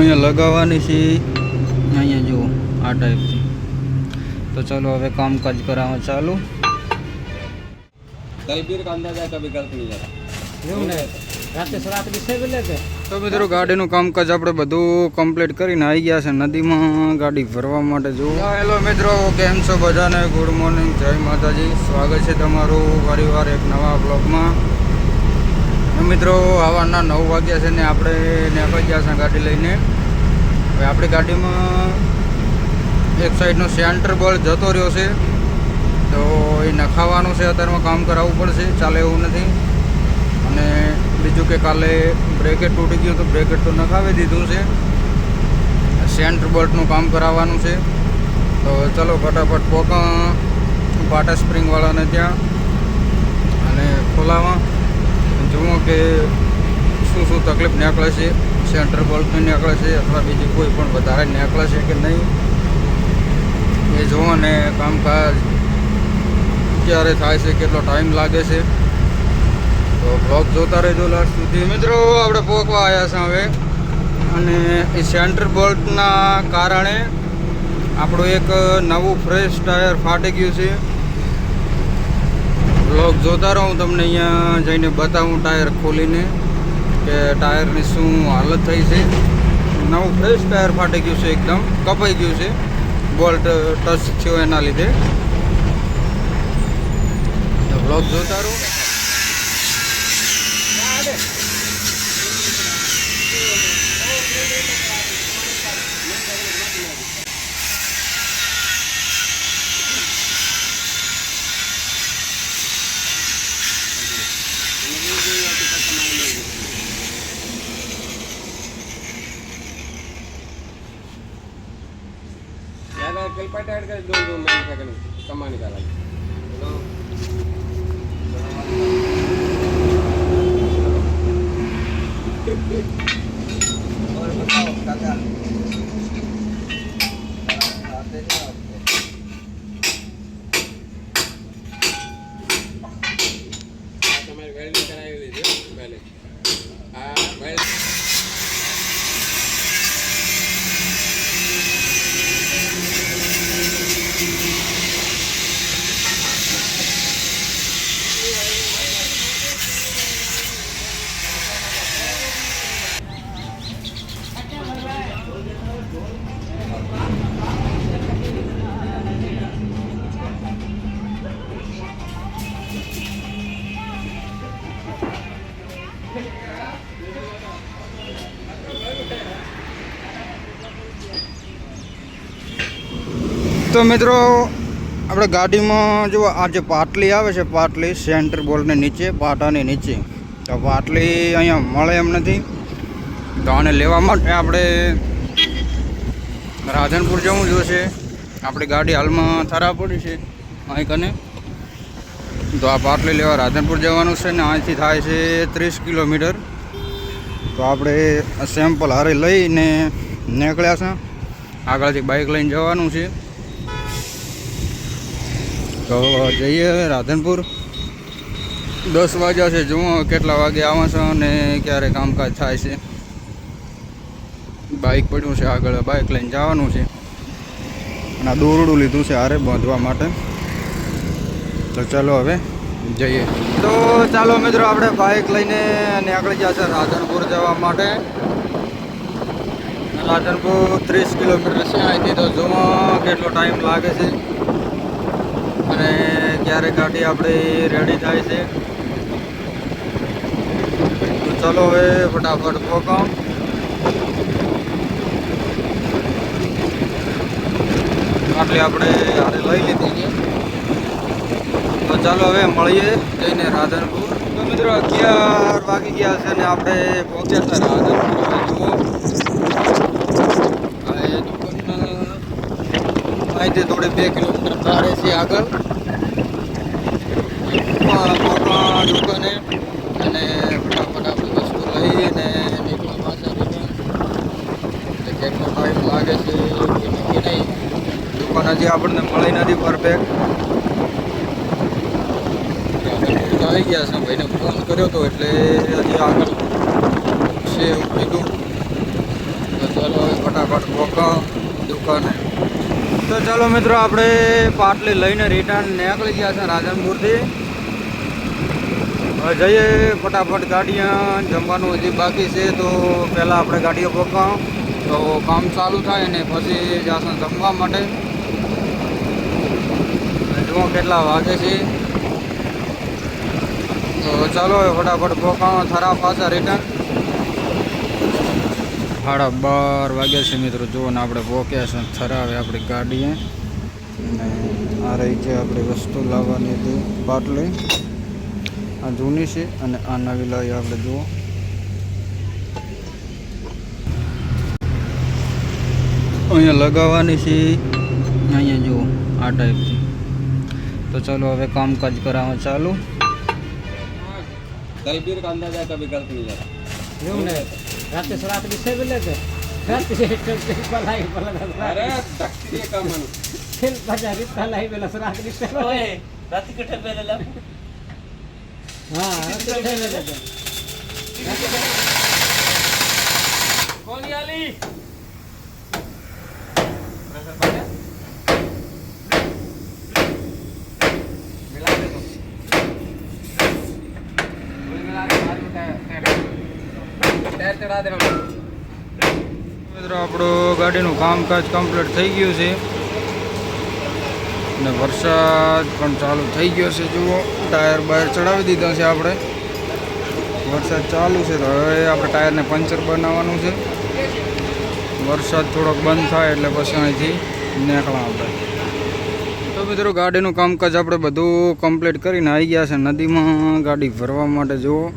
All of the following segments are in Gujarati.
અહીંયા લગાવવાની છે. અહીંયા જુઓ આ ટાઈપથી તો ચાલો હવે કામકાજ કરાવવા ચાલુ. તો મિત્રો ગાડીનું કામકાજ આપણે બધું કમ્પ્લીટ કરીને આવી ગયા છે નદીમાં. ગાડી ભરવા માટે જુઓ. હેલો મિત્રો કેમ છો બધાને? ગુડ મોર્નિંગ જય માતાજી. સ્વાગત છે તમારું પરિવાર એક નવા બ્લોગમાં મિત્રો સવારના નવ વાગ્યા છે ને આપણે નીકળી ગયા છે ગાડી લઈને. હવે આપણી ગાડીમાં એક સાઈડનો સેન્ટર બળ જતો રહ્યો છે. તો એ નખાવાનું છે, અત્યારમાં કામ કરાવવું પડશે, ચાલે એવું નથી. અને બીજું કે કાલે બ્રેકેટ તૂટી ગયું તો બ્રેકેટ તો નખાવી દીધું છે. સેન્ટર બોલ્ટનું કામ કરાવવાનું છે. તો ચલો ફટાફટ પોકા, પાટા સ્પ્રિંગવાળાને ત્યાં અને ખોલાવા. જુઓ કે શું શું તકલીફ નીકળે છે સેન્ટર બોલ્ટની નીકળે છે, અથવા બીજી કોઈ પણ વધારે નીકળે છે કે નહીં, એ જુઓ ને કામકાજ ક્યારે થાય છે, કેટલો ટાઈમ લાગે છે, તો બ્લોગ જોતા રહેજો લાસ્ટ સુધી. મિત્રો, આપણે પોકવા આવ્યા છે હવે, અને એ સેન્ટર બોલ્ટના કારણે આપણું એક નવું ફ્રેશ ટાયર ફાટી ગયું છે. બ્લોગ જોતા રહો, હું તમને અહીંયા જઈને બતાવું ટાયર ખોલીને કે ટાયરની શું હાલત થઈ છે. નવું ફ્રેશ ટાયર ફાટી ગયું છે એકદમ, કપાઈ ગયું છે. બોલ્ટ ટચ થયો એના લીધે. બ્લોગ જોતા રહો. ज्यादा कल पटा ऐड कर दो दो महीने का कहीं कमाने का लगे और बताओ काका તો મિત્રો, આપણે ગાડીમાં જો આ જે પાટલી આવે છે, પાટલી સેન્ટર બોલ્ટની નીચે, પાટાની નીચે. તો પાટલી અહીંયા મળે એમ નથી. તો આને લેવા માટે આપણે રાધનપુર જવું જોશે. આપણી ગાડી હાલમાં થરા પડી છે, અહીં કને. તો આ પાટલી લેવા રાધનપુર જવાનું છે ને અહીંથી થાય છે ત્રીસ કિલોમીટર. તો આપણે સેમ્પલ હારે લઈને નીકળ્યા છે. આગળથી બાઇક લઈને જવાનું છે. તો જઈએ રાધનપુર. દસ વાગ્યા છે, જુઓ કેટલા વાગે આવા છે અને ક્યારે કામકાજ થાય છે. બાઇક પડ્યું છે આગળ બાઇક લઈને જવાનું છે. અને આ દોરડું લીધું છે હારે બાંધવા માટે. તો ચાલો હવે જઈએ. તો ચાલો મિત્રો, આપણે બાઇક લઈને નીકળી ગયા છે રાધનપુર જવા માટે. રાધનપુર ત્રીસ કિલોમીટર છે, અહીંથી તો જુઓ કેટલો ટાઈમ લાગે છે. ક્યારે ગાડી આપણી રેડી થાય છે. તો ચાલો હવે ફટાફટ પહોંચાવ આટલી આપણે હારે લઈ લીધી છે. તો ચાલો હવે મળીએ જઈને રાધનપુર. તો મિત્રો અગિયાર વાગી ગયા છે અને આપણે પહોંચ્યા હતા રાધનપુર. જુઓ અહીંથી થોડી બે કિલોમીટર તારે છે આગળ. મોટા અને ફટાફટ વસ્તુ લઈને નીકળવા પાછા રિટર્ન. કેટલો ટાઈમ લાગે છે નહીં. દુકાન હજી આપણને મળી નથી પરફેક્ટ. આવી ગયા છે, ભાઈને ફોન કર્યો હતો એટલે હજી આગળ છે એવું કીધું. તો ચાલો ફટાફટ પહોંચો દુકાને. તો ચાલો મિત્રો, આપણે પાટલી લઈને રિટર્ન નીકળી ગયા છે રાધનપુરથી. હવે જઈએ ફટાફટ ગાડીયા જમવાનું હજી બાકી છે, તો પહેલાં આપણે ગાડીઓ પકાવ. તો કામ ચાલુ થાય ને પછી જાશું જમવા માટે. અને જુઓ કેટલા વાગે છે. તો ચાલો ફટાફટ પકાવ, થરા પાછા રિટર્ન સાડા બાર વાગ્યા છે મિત્રો. જુઓ ને આપણે વોકેશન થરાવે આપણી ગાડીએ. અને આ રહી છે આપણી વસ્તુ લાવવાની હતી બાટલી. આ જૂની છે અને આ નવી લાવી આપણે જુઓ. અહીંયા લગાવવાની છે. અહીંયા જુઓ આ ટાઈપથી તો ચાલો હવે કામકાજ કરાવવા ચાલુ. કઈ ભી કાંદા જાય કભી ગલત જાય. એવું નહીં रात्री रात्री सगळं रात्री पलाई मला खेळ बाजारी पलाई बेला रात्री सगळं रात्री कुठं बेलेला हां कोणी आली? देना મિત્રો, આપણું ગાડીનું કામકાજ કમ્પ્લીટ થઈ ગયું છે. અને વરસાદ પણ ચાલુ થઈ ગયો છે, જુઓ. ટાયર બાયર ચડાવી દીધા છે આપણે. વરસાદ ચાલુ છે, તો હવે આપણે ટાયરને પંચર બનાવવાનું છે. વરસાદ થોડોક બંધ થાય એટલે પછી અહીંથી નીકળા આપણે. તો મિત્રો, ગાડીનું કામકાજ આપણે બધું કમ્પ્લીટ કરીને આવી ગયા છે. નદીમાં ગાડી ભરવા માટે, જુઓ.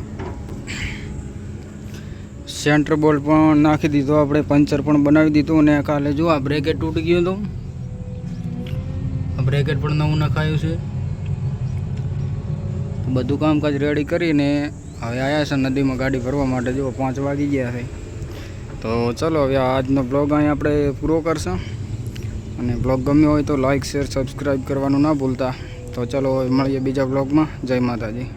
સેન્ટર બોલ્ટ પણ નાખી દીધો, આપણે પંચર પણ બનાવી દીધું અને કાલે જો આ બ્રેકેટ તૂટી ગયું હતું. આ બ્રેકેટ પણ નવું નખાયું છે. બધું કામકાજ રેડી કરીને હવે આવ્યા છે નદીમાં ગાડી ભરવા માટે. જો પાંચ વાગી ગયા છે. તો ચલો હવે આજનો બ્લોગ અહીં આપણે પૂરો કરશું. અને બ્લોગ ગમ્યો હોય તો લાઇક શેર સબસ્ક્રાઈબ કરવાનું ના ભૂલતા. તો ચલો મળીએ બીજા બ્લોગમાં જય માતાજી.